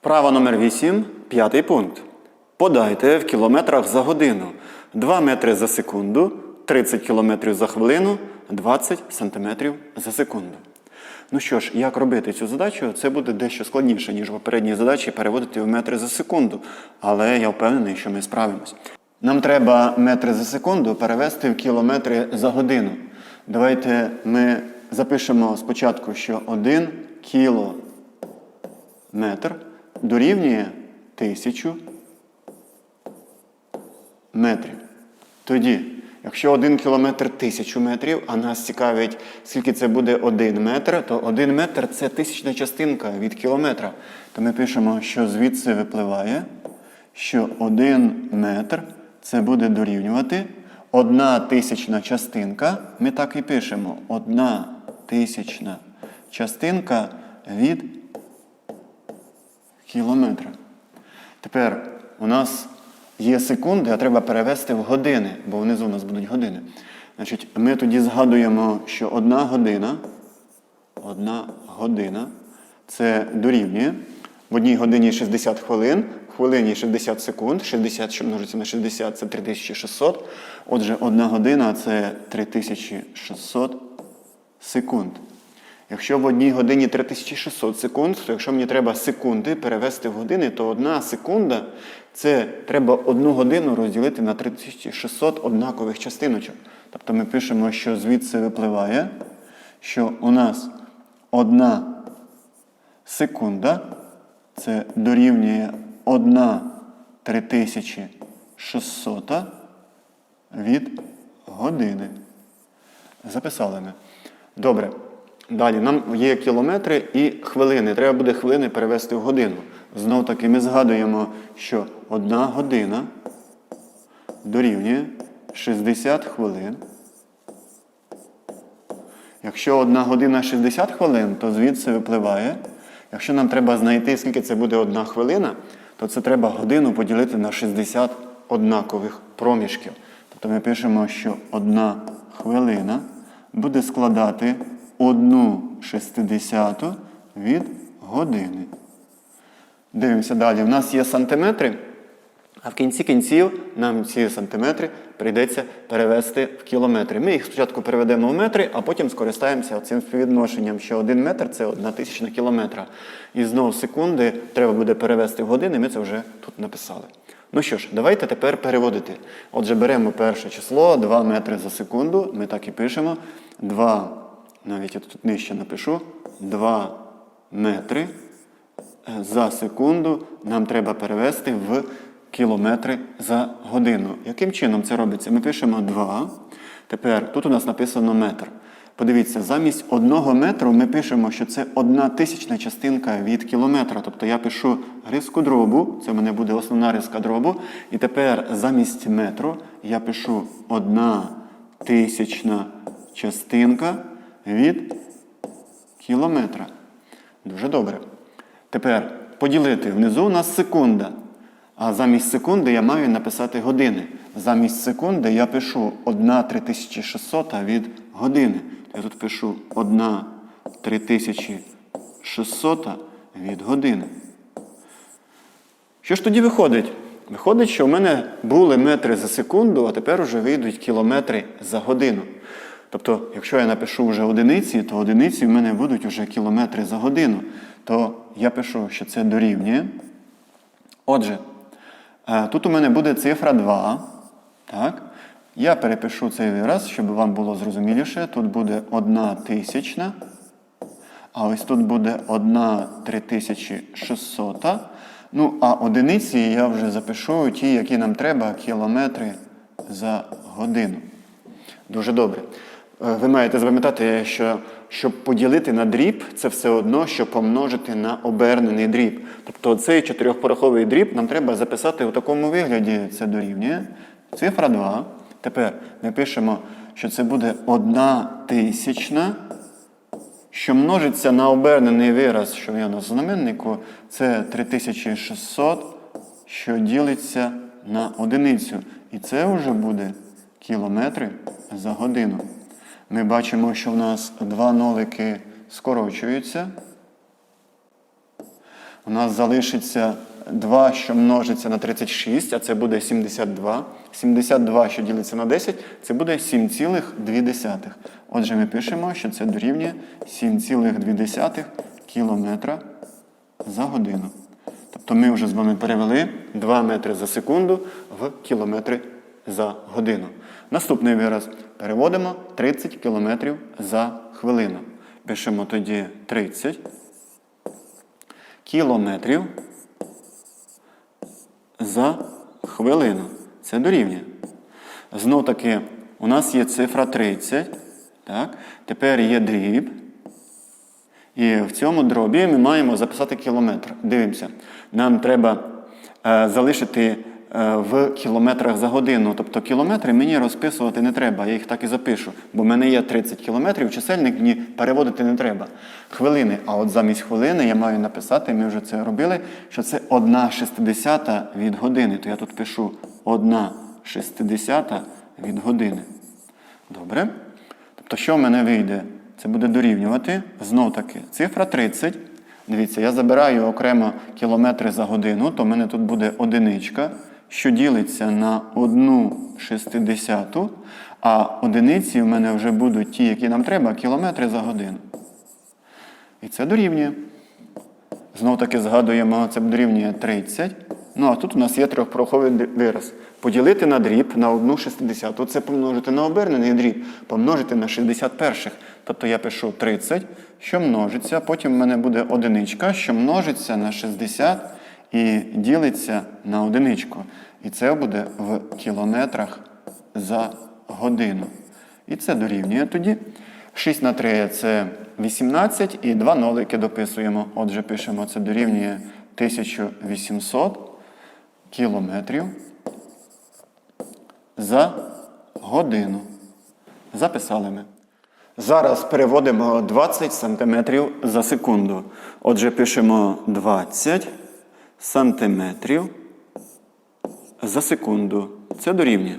Вправа номер 8, п'ятий пункт. Подайте в кілометрах за годину 2 метри за секунду, 30 кілометрів за хвилину, 20 сантиметрів за секунду. Ну що ж, як робити цю задачу? Це буде дещо складніше, ніж в попередній задачі переводити в метри за секунду. Але я впевнений, що ми справимось. Нам треба метри за секунду перевести в кілометри за годину. Давайте ми запишемо спочатку, що 1 кілометр дорівнює тисячу метрів. Тоді, якщо 1 кілометр тисячу метрів, а нас цікавить, скільки це буде 1 метр, то 1 метр це тисячна частинка від кілометра. То ми пишемо, що звідси випливає, що 1 метр це буде дорівнювати одна тисячна частинка. Ми так і пишемо: одна тисячна частинка від кілометра. Тепер у нас є секунди, а треба перевести в години, бо внизу у нас будуть години. Значить, ми тоді згадуємо, що одна година, одна година це дорівнює. В одній годині 60 хвилин, в хвилині 60 секунд, 60, що множиться на 60, це 3600. Отже, одна година це 3600 секунд. Якщо в одній годині 3600 секунд, то якщо мені треба секунди перевести в години, то одна секунда це треба одну годину розділити на 3600 однакових частиночок. Тобто ми пишемо, що звідси випливає, що у нас одна секунда це дорівнює 1 3600 від години. Записали ми. Добре. Далі нам є кілометри і хвилини. Треба буде хвилини перевести в годину. Знов таки ми згадуємо, що одна година дорівнює 60 хвилин. Якщо одна година 60 хвилин, то звідси випливає. Якщо нам треба знайти, скільки це буде одна хвилина, то це треба годину поділити на 60 однакових проміжків. Тобто ми пишемо, що одна хвилина буде складати одну шестидесяту від години. Дивимося далі. У нас є сантиметри, а в кінці кінців нам ці сантиметри прийдеться перевести в кілометри. Ми їх спочатку переведемо в метри, а потім скористаємося цим співвідношенням, що один метр це одна тисячна кілометра. І знову секунди треба буде перевести в години, ми це вже тут написали. Ну що ж, давайте тепер переводити. Отже, беремо перше число, 2 метри за секунду. Ми так і пишемо. 2, навіть я тут нижче напишу, 2 метри за секунду нам треба перевести в кілометри за годину. Яким чином це робиться? Ми пишемо 2. Тепер тут у нас написано метр. Подивіться, замість одного метру ми пишемо, що це одна тисячна частинка від кілометра. Тобто я пишу риску дробу, це в мене буде основна риска дробу. І тепер замість метру я пишу одна тисячна частинка від кілометра. Дуже добре. Тепер поділити внизу у нас секунда. А замість секунди я маю написати години. Замість секунди я пишу 1 3600 від години. Я тут пишу 1 3600 від години. Що ж тоді виходить? Виходить, що в мене були метри за секунду, а тепер вже вийдуть кілометри за годину. Тобто, якщо я напишу вже одиниці, то одиниці в мене будуть вже кілометри за годину. То я пишу, що це дорівнює. Отже, е, тут у мене буде цифра 2. Так? Я перепишу цей вираз, щоб вам було зрозуміліше. Тут буде 1 тисячна. А ось тут буде 1 3600. Ну, а одиниці я вже запишу ті, які нам треба, кілометри за годину. Дуже добре. Е, Ви маєте запам'ятати, що щоб поділити на дріб, це все одно, що помножити на обернений дріб. Тобто цей чотирьохпороховий дріб нам треба записати у такому вигляді. Це дорівнює. Цифра 2. Тепер ми пишемо, що це буде одна тисячна, що множиться на обернений вираз, що є на знаменнику, це 3600, що ділиться на одиницю. І це вже буде кілометри за годину. Ми бачимо, що в нас два нолики скорочуються. у нас залишиться 2, що множиться на 36, а це буде 72. 72, що ділиться на 10, це буде 7,2. Отже, ми пишемо, що це дорівнює 7,2 кілометра за годину. Тобто ми вже з вами перевели 2 метри за секунду в кілометри за годину. Наступний вираз. Переводимо 30 кілометрів за хвилину. Пишемо тоді 30 кілометрів за хвилину. Це дорівнює. Знов таки, у нас є цифра 30. Так? Тепер є дріб. І в цьому дробі ми маємо записати кілометр. Дивимося. Нам треба е, залишити в кілометрах за годину. Тобто кілометри мені розписувати не треба, я їх так і запишу. Бо в мене є 30 кілометрів, чисельник мені переводити не треба. Хвилини. А от замість хвилини я маю написати, ми вже це робили, що це 1 шестидесята від години. То я тут пишу 1 шестидесята від години. Добре? Тобто, що в мене вийде? Це буде дорівнювати знов таки цифра 30. Дивіться, я забираю окремо кілометри за годину, то в мене тут буде одиничка, що ділиться на 1 шестидесяту, а одиниці в мене вже будуть ті, які нам треба, кілометри за годину. І це дорівнює. Знов таки згадуємо, це дорівнює 30. Ну, а тут у нас є трьохпроховий вираз. Поділити на дріб на 1 шестидесяту. Це помножити на обернений дріб, помножити на 60 перших. Тобто я пишу 30, що множиться, потім в мене буде одиничка, що множиться на 60 і ділиться на одиничку. І це буде в кілометрах за годину. І це дорівнює тоді. 6 на 3 це 18 і два нолики дописуємо. Отже, пишемо, це дорівнює 1800 кілометрів за годину. Записали ми. Зараз переводимо 20 сантиметрів за секунду. Отже, пишемо 20 сантиметрів за секунду. Це дорівнює.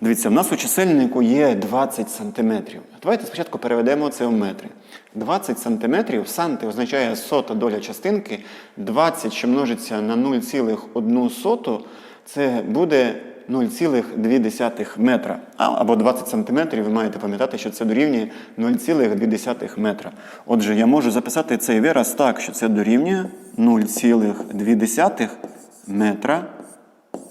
Дивіться, в нас у чисельнику є 20 сантиметрів. Давайте спочатку переведемо це в метри. 20 сантиметрів, санти означає сота доля частинки. 20, що множиться на 0,1 соту, це буде 0,2 метра. Або 20 сантиметрів, ви маєте пам'ятати, що це дорівнює 0,2 метра. Отже, я можу записати цей вираз так, що це дорівнює 0,2 метра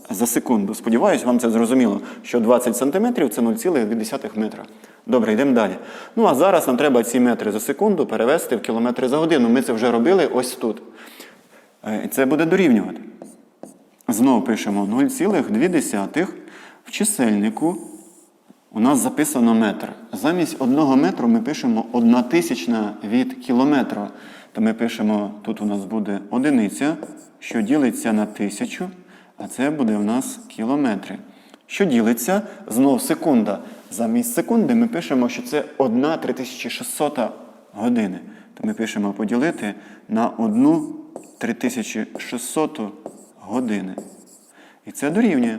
за секунду. Сподіваюсь, вам це зрозуміло, що 20 см це 0,2 метра. Добре, йдемо далі. Ну а зараз нам треба ці метри за секунду перевести в кілометри за годину. Ми це вже робили ось тут. Е, це буде дорівнювати. Знову пишемо 0,2 в чисельнику. У нас записано метр. Замість одного метру ми пишемо одна тисячна від кілометра. То ми пишемо, тут у нас буде одиниця, що ділиться на тисячу, а це буде в нас кілометри. Що ділиться? Знов секунда. Замість секунди ми пишемо, що це 1 3600 години. То ми пишемо поділити на 1 3600 години. І це дорівнює.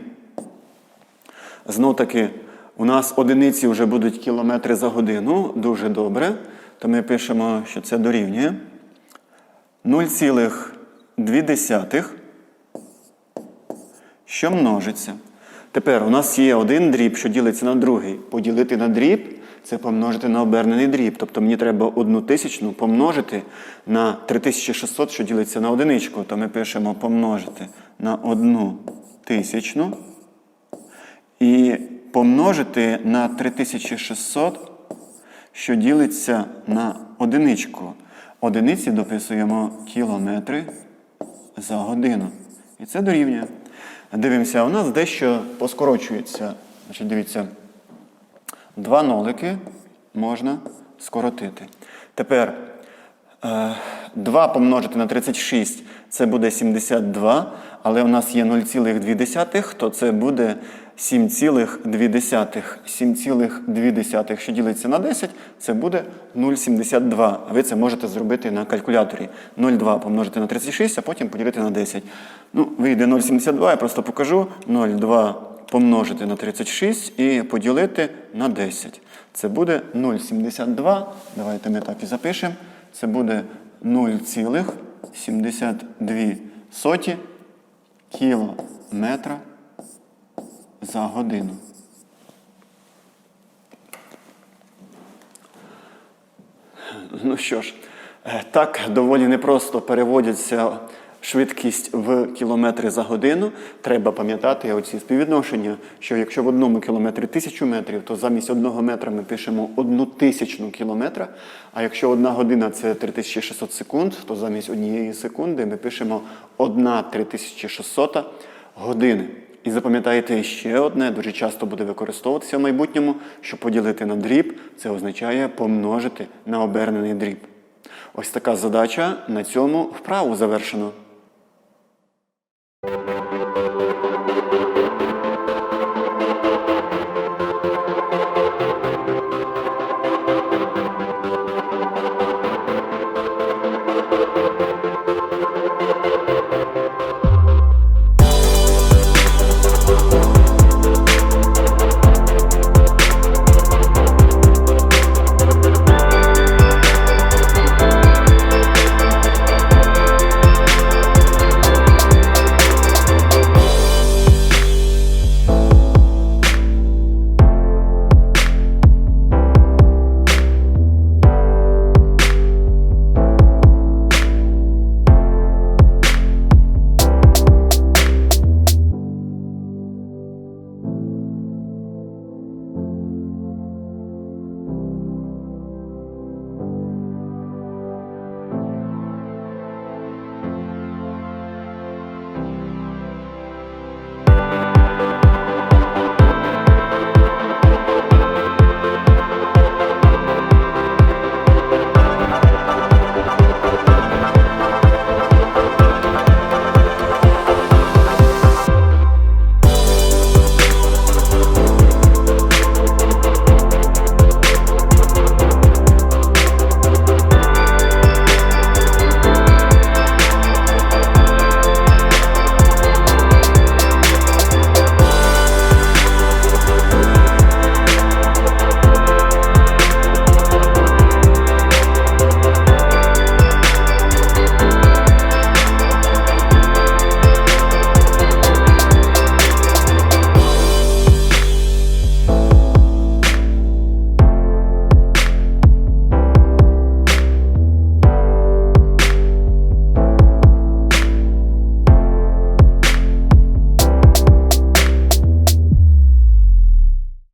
Знов таки, у нас одиниці вже будуть кілометри за годину. Дуже добре. То ми пишемо, що це дорівнює 0,2, що множиться. Тепер у нас є один дріб, що ділиться на другий. Поділити на дріб це помножити на обернений дріб. Тобто мені треба одну тисячну помножити на 3600, що ділиться на одиничку. То ми пишемо помножити на одну тисячну і помножити на 3600, що ділиться на одиничку. Одиниці дописуємо кілометри за годину. І це дорівнює. Дивимося, у нас дещо поскорочується. Значить, Дивіться, два нолики можна скоротити. Тепер е, 2 помножити на 36 це буде 72, але у нас є 0,2, то це буде 7,2. 7,2, що ділиться на 10, це буде 0,72. Ви це можете зробити на калькуляторі. 0,2 помножити на 36, а потім поділити на 10. Ну, вийде 0,72, я просто покажу. 0,2 помножити на 36 і поділити на 10. Це буде 0,72. Давайте ми так і запишемо. Це буде 0,72. 72 соті кілометра за годину. Ну що ж, е, так доволі непросто переводяться швидкість в кілометри за годину. Треба пам'ятати оці співвідношення, що якщо в одному кілометрі тисячу метрів, то замість одного метра ми пишемо одну тисячну кілометра. А якщо одна година це 3600 секунд, то замість однієї секунди ми пишемо одна 3600 години. І запам'ятайте ще одне, дуже часто буде використовуватися в майбутньому, що поділити на дріб, це означає помножити на обернений дріб. Ось така задача на цьому вправу завершено. Thank you.